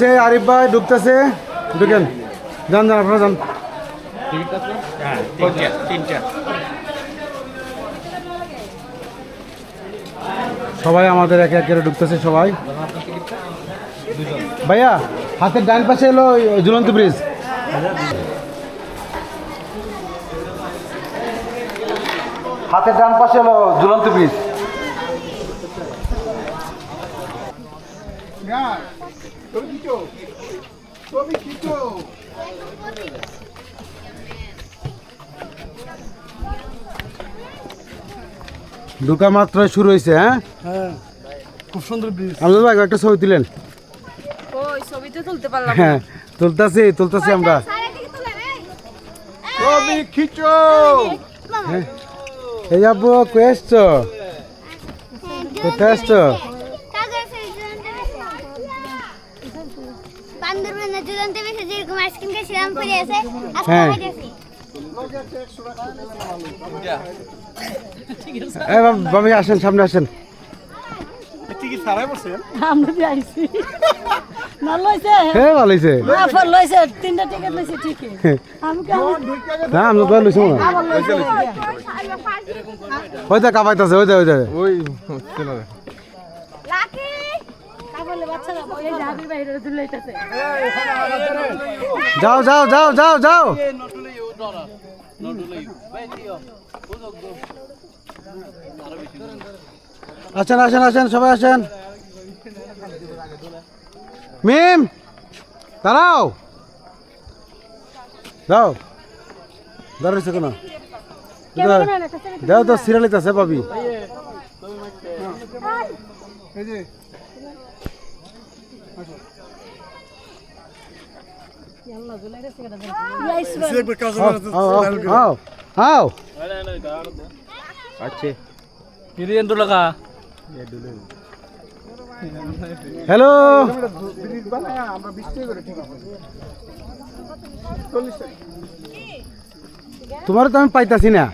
চলছে আরিফ ভাই ঢুকতেছে। ঢুকেন। যান যান আপনারা যান। সবাই আমাদের একে একে ঢুকতেছে সবাই। ভাইয়া হাতের ডান পাশে এলো ঝুলন্ত ব্রিজ হাতের ডান পাশে এলো ঝুলন্ত ব্রিজ ঢুকা মাত্রই শুরু হয়েছে হ্যাঁ? হ্যাঁ। খুব সুন্দর ব্রিজ আমজাদ ভাই একটা ছবি তুলেন। ওই তুলতে পারলাম হ্যাঁ তুলতাছি তুলতাছি আমরা। ছবি খিচো এই আব্বু কই আসছো? কোথায় আসছো? ঝুলন্ত বেশি যেরকম আইসক্রিম খেয়েছিলাম হ্যাঁ। বাবি আসেন সামনে আসেন। হ্যাঁ ভালো হয়েছে না ফল লইছে তিনটা টিকেট লইছে ঠিকই। আমি কেমন না আমি তো লইছি হয়। কাবাইতেছে ওই যাও যাও যাও যাও যাও। আসেন আসেন আসেন সবাই আসেন। মিম দাঁড়াও। যাও দাঁড়াইছে কেন? দাও। তো সিরিয়ালিতে আছে পাবি। হ্যালো আমরা বিশ টাকা তোমার তো আমি পাইতাছি না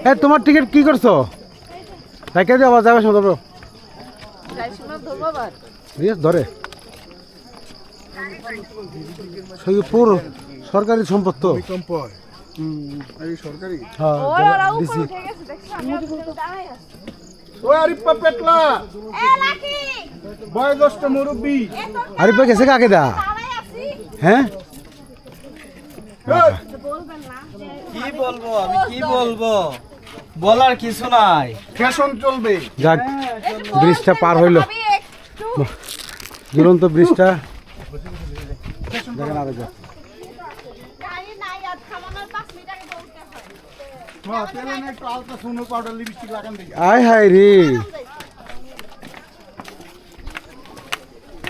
এ তোমার টিকিট কি করছ দিয়ে আবার যাবে শোনো ধরে। সেই সরকারি সম্পদ তো। সরকারি হ্যাঁ আরিফা গেছে কাকে দা? হ্যাঁ? কি বলব আমি কি বলব? বলার কিছু নাই। ফ্যাশন চলবে। যাক। ব্রিজটা পার হইল। দুরন্ত ব্রিজটা। দেখেন আরও হয়। হ্যাঁ আয় হায় রে।